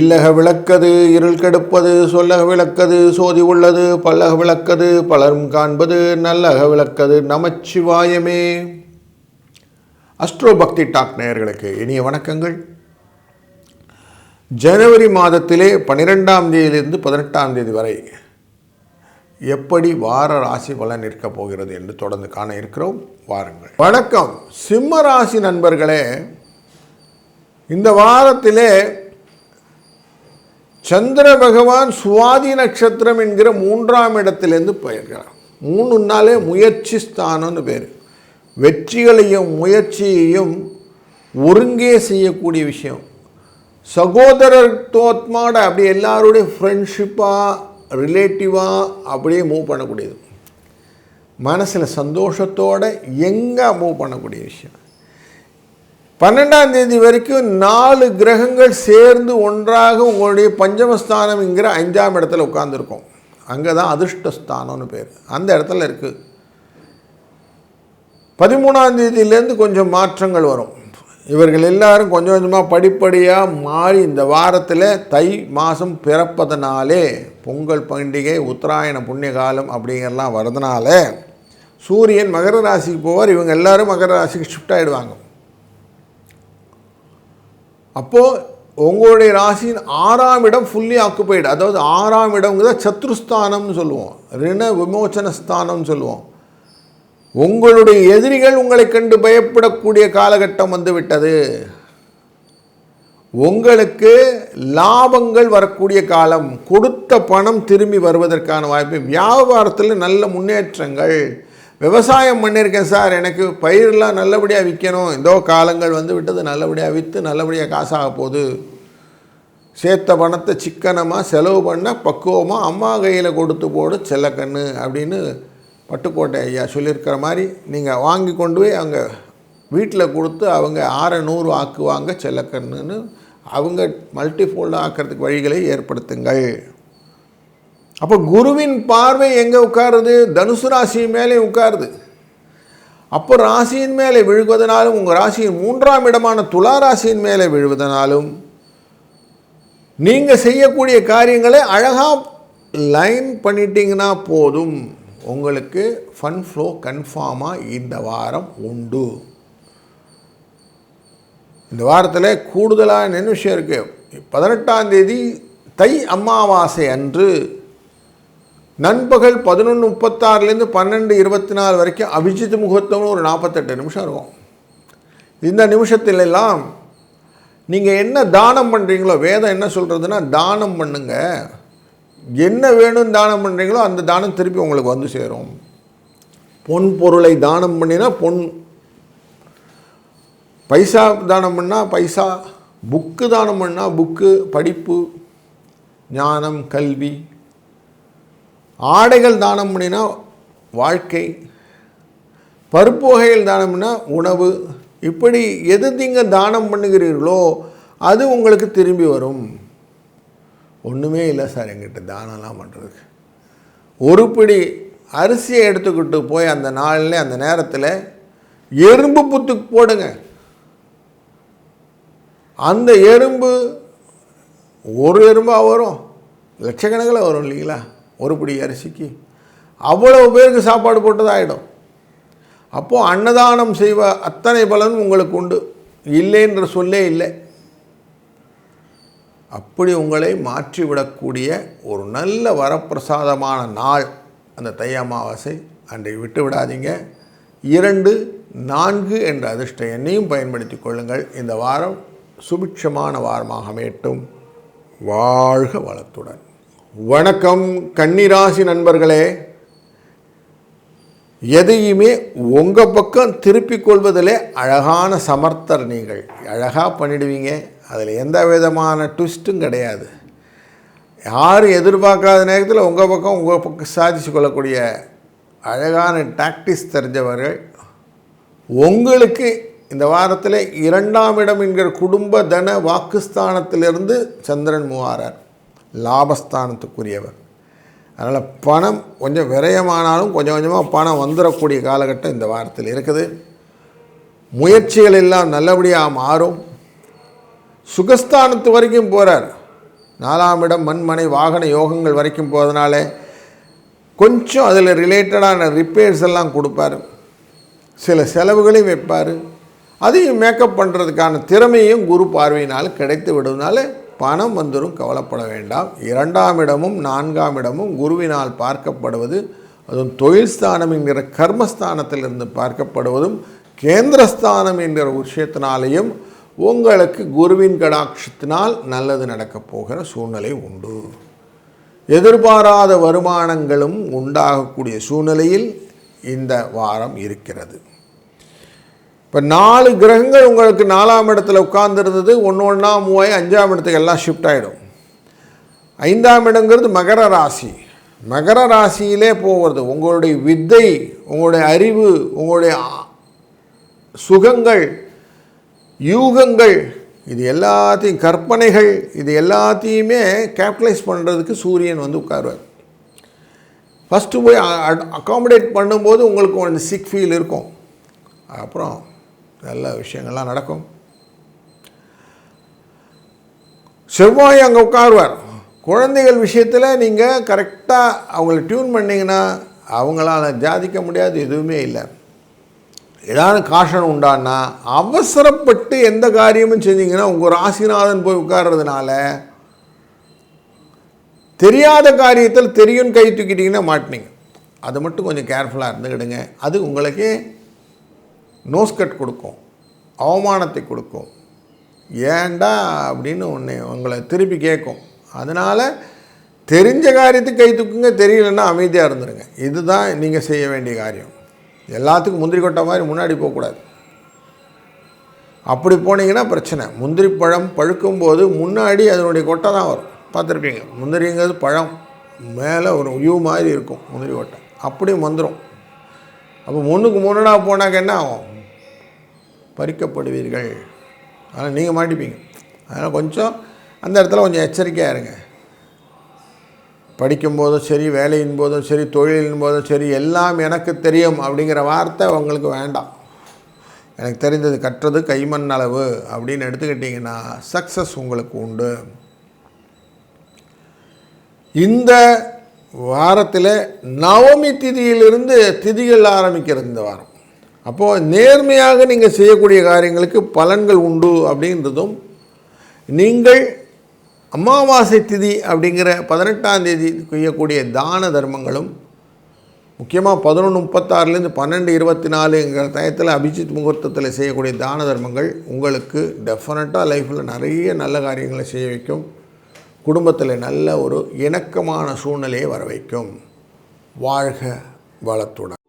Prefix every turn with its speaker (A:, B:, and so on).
A: இல்லக விளக்கது இருள் கெடுப்பது சொல்லக விளக்கது சோதி உள்ளது பல்லக விளக்கது பலரும் காண்பது நல்லக விளக்கது நமச்சிவாயமே. அஸ்ட்ரோ பக்தி டாக் நேயர்களுக்கு இனிய வணக்கங்கள். ஜனவரி மாதத்திலே பன்னிரெண்டாம் தேதியிலிருந்து பதினெட்டாம் தேதி வரை எப்படி வார ராசி பலன் இருக்க போகிறது என்று தொடர்ந்து காண இருக்கிறோம். வாருங்கள். வணக்கம். சிம்ம ராசி நண்பர்களே இந்த வாரத்திலே சந்திர பகவான் சுவாதி நட்சத்திரம் என்கிற மூன்றாம் இடத்திலேருந்து போயிருக்கிறார். மூணு நாளே முயற்சி ஸ்தானம்னு பேர். வெற்றிகளையும் முயற்சியையும் ஒருங்கே செய்யக்கூடிய விஷயம். சகோதரத்துவத்தோட அப்படி எல்லாருடைய ஃப்ரெண்ட்ஷிப்பாக ரிலேட்டிவாக அப்படியே மூவ் பண்ணக்கூடியது. மனசில் சந்தோஷத்தோட எங்கே மூவ் பண்ணக்கூடிய விஷயம்? பன்னெண்டாம் தேதி வரைக்கும் நாலு கிரகங்கள் சேர்ந்து ஒன்றாக உங்களுடைய பஞ்சமஸ்தானம்ங்கிற அஞ்சாம் இடத்துல உட்காந்துருக்கோம் அங்கே தான் அதிர்ஷ்டஸ்தானம்னு பேர். அந்த இடத்துல இருக்குது பதிமூணாம் தேதியிலேருந்து கொஞ்சம் மாற்றங்கள் வரும். இவர்கள் எல்லாரும் கொஞ்சம் கொஞ்சமாக படிப்படியாக மாறி இந்த வாரத்தில் தை மாதம் பிறப்பதனாலே பொங்கல் பண்டிகை உத்தராயண புண்ணிய காலம் அப்படிங்கிறலாம் வர்றதுனால சூரியன் மகர ராசிக்கு போவார். இவங்க எல்லாரும் மகர ராசிக்கு ஷிஃப்ட் ஆகிடுவாங்க அப்போது உங்களுடைய ராசியின் ஆறாம் இடம் ஃபுல்லி ஆக்குப்பைடு அதாவது ஆறாம் இடங்கிறத சத்ருஸ்தானம்னு சொல்லுவோம். ரிண விமோச்சன ஸ்தானம்னு சொல்லுவோம். உங்களுடைய எதிரிகள் உங்களை கண்டு பயப்படக்கூடிய காலகட்டம் வந்துவிட்டது. உங்களுக்கு லாபங்கள் வரக்கூடிய காலம். கொடுத்த பணம் திரும்பி வருவதற்கான வாய்ப்பு. வியாபாரத்தில் நல்ல முன்னேற்றங்கள். விவசாயம் பண்ணியிருக்கேன் சார். எனக்கு பயிரெலாம் நல்லபடியாக விற்கணும். இதோ காலங்கள் வந்து விட்டது. நல்லபடியாக விற்று நல்லபடியாக காசாக போகுது. சேர்த்த பணத்தை சிக்கனமாக செலவு பண்ண பக்குவமாக அம்மா கையில் கொடுத்து போடு செல்லக்கண்ணு அப்படின்னு பட்டுக்கோட்டை ஐயா சொல்லியிருக்கிற மாதிரி நீங்கள் வாங்கி கொண்டு போய் அங்கே வீட்டில் கொடுத்து அவங்க ஆற நூறு ஆக்குவாங்க செல்லக்கண்ணுன்னு. அவங்க மல்டிஃபோல்டு ஆக்கிறதுக்கு வழிகளை ஏற்படுத்துங்கள். அப்போ குருவின் பார்வை எங்கே உட்காருது? தனுசு ராசி மேலே உட்காருது. அப்போ ராசியின் மேலே விழுவதனாலும் உங்கள் ராசியின் மூன்றாம் இடமான துலா ராசியின் மேலே விழுவதனாலும் நீங்கள் செய்யக்கூடிய காரியங்களை அழகாக லைன் பண்ணிட்டீங்கன்னா போதும். உங்களுக்கு ஃபன் ஃப்ளோ கன்ஃபார்மாக இந்த வாரம் உண்டு. இந்த வாரத்தில் கூடுதலாக என்ன விஷயம் இருக்குது பதினெட்டாம் தேதி தை அமாவாசை அன்று நண்பகல் பதினொன்று முப்பத்தாறுலேருந்து பன்னெண்டு இருபத்தி நாலு வரைக்கும் அபிஜித் முகூர்த்தம்னு ஒரு நாற்பத்தெட்டு நிமிஷம் இருக்கும். இந்த நிமிஷத்துல எல்லாம் நீங்கள் என்ன தானம் பண்ணுறீங்களோ வேதம் என்ன சொல்கிறதுனா தானம் பண்ணுங்க. என்ன வேணும் தானம் பண்ணுறீங்களோ அந்த தானம் திருப்பி உங்களுக்கு வந்து சேரும். பொன் பொருளை தானம் பண்ணினா பொன் பைசா தானம் பண்ணால் பைசா புக்கு தானம் பண்ணால் புக்கு படிப்பு ஞானம் கல்வி ஆடைகள் தானம் பண்ணினா வாழ்க்கை பருப்பு வகைகள் தானம்னா உணவு இப்படி எது நீங்கள் தானம் பண்ணுகிறீர்களோ அது உங்களுக்கு திரும்பி வரும். ஒன்றுமே இல்லை சார் எங்கிட்ட தானம்லாம் பண்ணுறதுக்கு ஒரு பிடி அரிசியை எடுத்துக்கிட்டு போய் அந்த நாளில் அந்த நேரத்தில் எறும்பு புத்துக்கு போடுங்க. அந்த எறும்பு ஒரு எறும்பாக வரும். லட்சக்கணக்கில் வரும் இல்லைங்களா? ஒரு பிடி அரிசிக்கு. அவ்வளவு பேருக்கு சாப்பாடு போட்டது ஆகிடும் அப்போது அன்னதானம் செய்வ அத்தனை பலன் உங்களுக்கு உண்டு. இல்லைன்ற சொல்லே இல்லை. அப்படி உங்களை மாற்றிவிடக்கூடிய ஒரு நல்ல வரப்பிரசாதமான நாள் அந்த தை அமாவாசை. அன்றை விட்டு விடாதீங்க. இரண்டு நான்கு என்ற அதிர்ஷ்ட எண்ணையும் பயன்படுத்தி கொள்ளுங்கள். இந்த வாரம் சுபிட்சமான வாரமாக மேட்டும் வாழ்க வளத்துடன். வணக்கம் கன்னிராசி நண்பர்களே. எதையுமே உங்கள் பக்கம் திருப்பிக் கொள்வதிலே அழகான சமர்த்தர் நீங்கள். அழகாக பண்ணிடுவீங்க. அதில் எந்த விதமான ட்விஸ்ட்டும் கிடையாது. யாரும் எதிர்பார்க்காத நேரத்தில் உங்கள் பக்கம் உங்கள் பக்கம் சாதிச்சு கொள்ளக்கூடிய அழகான டாக்டிஸ் தெரிஞ்சவர்கள் உங்களுக்கு இந்த வாரத்தில் இரண்டாம் இடம் என்கிற குடும்ப தன வாக்குஸ்தானத்திலிருந்து சந்திரன் மூவாரார் லாபஸ்தானத்துக்குரியவர். அதனால் பணம் கொஞ்சம் விரயமானாலும் கொஞ்சம் கொஞ்சமாக பணம் வந்துடக்கூடிய காலகட்டம் இந்த வாரத்தில் இருக்குது. முயற்சிகள் எல்லாம் நல்லபடியாக மாறும். சுகஸ்தானத்து வரைக்கும் போகிறார் நாலாம் இடம் மண்மனை வாகன யோகங்கள் வரைக்கும் போகிறதுனால கொஞ்சம் அதில் ரிலேட்டடான ரிப்பேர்ஸ் எல்லாம் கொடுப்பாரு. சில செலவுகளையும் வைப்பார். அதையும் மேக்கப் பண்ணுறதுக்கான திறமையும் குரு பார்வையினால் கிடைத்து விடுவதனால பணம் வந்துடும் கவலைப்பட வேண்டாம். இரண்டாம் இடமும் நான்காம் இடமும் குருவினால் பார்க்கப்படுவது அதுவும் தொழில் ஸ்தானம் என்கிற கர்மஸ்தானத்திலிருந்து பார்க்கப்படுவதும் கேந்திரஸ்தானம் என்கிற விஷயத்தினாலேயும் உங்களுக்கு குருவின் கடாட்சத்தினால் நல்லது நடக்கப் போகிற சூழ்நிலை உண்டு. எதிர்பாராத வருமானங்களும் உண்டாகக்கூடிய சூழ்நிலையில் இந்த வாரம் இருக்கிறது. இப்போ நாலு கிரகங்கள் உங்களுக்கு நாலாம் இடத்துல உட்கார்ந்துருந்தது ஒன்று ஒன்றா மூவாய் அஞ்சாம் இடத்துக்கு எல்லாம் ஷிஃப்ட் ஆகிடும் ஐந்தாம் இடங்கிறது மகர ராசி. மகர ராசியிலே போகிறது உங்களுடைய வித்தை உங்களுடைய அறிவு உங்களுடைய சுகங்கள் யூகங்கள் இது எல்லாத்தையும் கற்பனைகள் இது எல்லாத்தையுமே கேபிட்டலைஸ் பண்ணுறதுக்கு சூரியன் வந்து உட்காருவார். ஃபஸ்ட்டு போய் அக்காமடேட் பண்ணும்போது உங்களுக்கு ஒன்று சிக் ஃபீல் இருக்கும். அப்புறம் நல்ல விஷயங்கள்லாம் நடக்கும். செவ்வாய் அங்கே உட்காருவார். குழந்தைகள் விஷயத்தில் நீங்கள் கரெக்டாக அவங்கள டியூன் பண்ணிங்கன்னா அவங்களால ஜாதிக்க முடியாது எதுவுமே இல்லை. ஏதாவது காஷன் உண்டான்னா அவசரப்பட்டு எந்த காரியமும் செஞ்சிங்கன்னா உங்கள் ராசிநாதன் போய் உட்கார்றதுனால தெரியாத காரியத்தில் தெரியும் கை தூக்கிட்டிங்கன்னா மாட்டினீங்க. அது மட்டும் கொஞ்சம் கேர்ஃபுல்லாக இருந்துக்கிடுங்க. அது உங்களுக்கே நோஸ் கட் கொடுக்கும் அவமானத்தை கொடுக்கும். ஏண்டா அப்படின்னு உன்னை உங்களை திருப்பி கேட்கும். அதனால் தெரிஞ்ச காரியத்துக்கு கை தூக்குங்க தெரியலன்னா அமைதியாக இருந்துருங்க. இதுதான் நீங்கள் செய்ய வேண்டிய காரியம். எல்லாத்துக்கும் முந்திரி கொட்டை மாதிரி முன்னாடி போகக்கூடாது. அப்படி போனீங்கன்னா பிரச்சனை. முந்திரி பழம் பழுக்கும் போது முன்னாடி அதனுடைய கொட்டை தான் வரும். பார்த்துருப்பீங்க. முந்திரிங்கிறது பழம். மேலே ஒரு வியூ மாதிரி இருக்கும் முந்திரி கொட்டை. அப்படியும் வந்துடும் அப்போ முன்னுக்கு முன்னாடி போனாக்க என்ன ஆகும்? பறிக்கப்படுவீர்கள். அதனால் நீங்கள் மாட்டிப்பீங்க. அதனால் கொஞ்சம் அந்த இடத்துல கொஞ்சம் எச்சரிக்கையாக இருங்க. படிக்கும்போதும் சரி வேலையின் போதும் சரி தொழிலின் போதும் சரி எல்லாம் எனக்கு தெரியும் அப்படிங்கிற வார்த்தை உங்களுக்கு வேண்டாம். எனக்கு தெரிந்தது கற்றது கைமண் அளவு அப்படின்னு எடுத்துக்கிட்டிங்கன்னா சக்ஸஸ் உங்களுக்கு உண்டு. இந்த வாரத்தில் நவமி திதியிலிருந்து திதிகள் ஆரம்பிக்கிறது இந்த வாரம். அப்போது நேர்மையாக நீங்கள் செய்யக்கூடிய காரியங்களுக்கு பலன்கள் உண்டு அப்படின்றதும் நீங்கள் அமாவாசை திதி அப்படிங்கிற பதினெட்டாம் தேதி செய்யக்கூடிய தான தர்மங்களும் முக்கியமாக பதினொன்று முப்பத்தாறுலேருந்து பன்னெண்டு இருபத்தி நாலுங்கிற டயத்தில் அபிஜித் முகூர்த்தத்தில் செய்யக்கூடிய தான தர்மங்கள் உங்களுக்கு டெஃபினட்டாக லைஃப்பில் நிறைய நல்ல காரியங்களை செய்ய வைக்கும். குடும்பத்தில் நல்ல ஒரு இணக்கமான சூழ்நிலையை வர வைக்கும். வாழ்க வளத்துடன்.